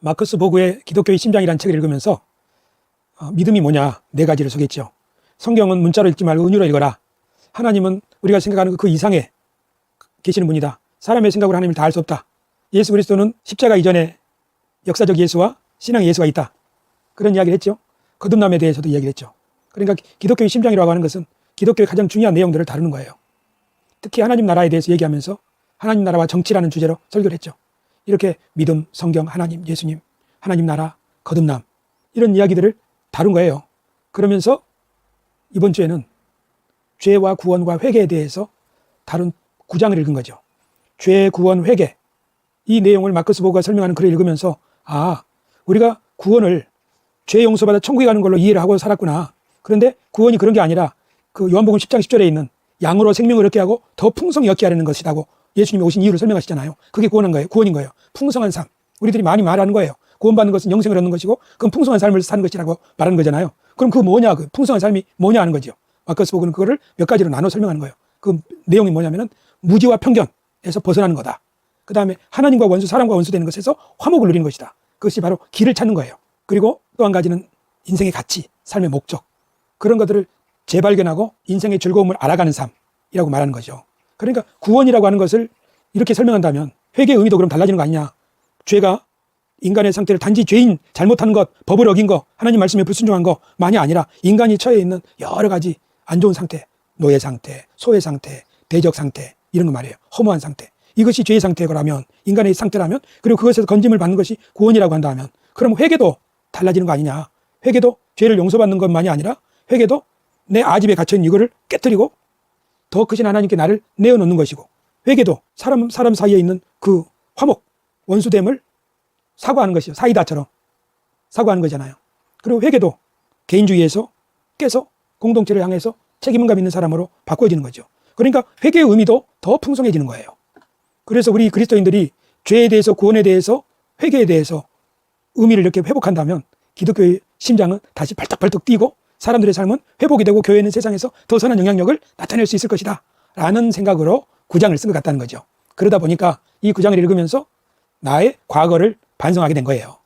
마커스 보그의 기독교의 심장이라는 책을 읽으면서 어, 믿음이 뭐냐 네 가지를 소개했죠. 성경은 문자로 읽지 말고 은유로 읽어라. 하나님은 우리가 생각하는 그 이상에 계시는 분이다. 사람의 생각으로 하나님을 다 알 수 없다. 예수 그리스도는 십자가 이전에 역사적 예수와 신앙 예수가 있다. 그런 이야기를 했죠. 거듭남에 대해서도 이야기를 했죠. 그러니까 기독교의 심장이라고 하는 것은 기독교의 가장 중요한 내용들을 다루는 거예요. 특히 하나님 나라에 대해서 얘기하면서 하나님 나라와 정치라는 주제로 설교를 했죠. 이렇게 믿음, 성경, 하나님, 예수님, 하나님 나라, 거듭남 이런 이야기들을 다룬 거예요. 그러면서 이번 주에는 죄와 구원과 회개에 대해서 다룬 구장을 읽은 거죠. 죄, 구원, 회개 이 내용을 마크스 보가 설명하는 글을 읽으면서 아 우리가 구원을 죄 용서받아 천국에 가는 걸로 이해를 하고 살았구나. 그런데 구원이 그런 게 아니라 그 요한복음 10장 10절에 있는 양으로 생명을 얻게 하고 더 풍성히 얻게 하려는 것이라고 예수님이 오신 이유를 설명하시잖아요. 그게 구원한 거예요. 구원인 거예요. 풍성한 삶. 우리들이 많이 말하는 거예요. 구원받는 것은 영생을 얻는 것이고 그건 풍성한 삶을 사는 것이라고 말하는 거잖아요. 그럼 그 뭐냐? 그 풍성한 삶이 뭐냐 하는 거죠. 마커스 보그는 그거를 몇 가지로 나눠 설명하는 거예요. 그 내용이 뭐냐면은 무지와 편견에서 벗어나는 거다. 그 다음에 하나님과 원수, 사람과 원수 되는 것에서 화목을 누리는 것이다. 그것이 바로 길을 찾는 거예요. 그리고 또 한 가지는 인생의 가치, 삶의 목적. 그런 것들을 재발견하고 인생의 즐거움을 알아가는 삶이라고 말하는 거죠. 그러니까 구원이라고 하는 것을 이렇게 설명한다면 회개의 의미도 그럼 달라지는 거 아니냐. 죄가 인간의 상태를 단지 죄인 잘못한 것, 법을 어긴 거, 하나님 말씀에 불순종한 거만이 아니라 인간이 처해 있는 여러 가지 안 좋은 상태, 노예 상태, 소외 상태, 대적 상태 이런 거 말이에요. 허무한 상태. 이것이 죄의 상태라면 인간의 상태라면 그리고 그것에서 건짐을 받는 것이 구원이라고 한다면 그럼 회개도 달라지는 거 아니냐. 회개도 죄를 용서받는 것만이 아니라 회개도 내 아집에 갇혀 있는 이거를 깨뜨리고 더 크신 하나님께 나를 내어놓는 것이고 회개도 사람 사람 사이에 있는 그 화목 원수됨을 사과하는 것이요 사이다처럼 사과하는 거잖아요. 그리고 회개도 개인주의에서 깨서 공동체를 향해서 책임감 있는 사람으로 바꿔지는 거죠. 그러니까 회개의 의미도 더 풍성해지는 거예요. 그래서 우리 그리스도인들이 죄에 대해서 구원에 대해서 회개에 대해서 의미를 이렇게 회복한다면 기독교의 심장은 다시 발떡발떡 뛰고 사람들의 삶은 회복이 되고 교회는 세상에서 더 선한 영향력을 나타낼 수 있을 것이다. 라는 생각으로 구장을 쓴 것 같다는 거죠. 그러다 보니까 이 구장을 읽으면서 나의 과거를 반성하게 된 거예요.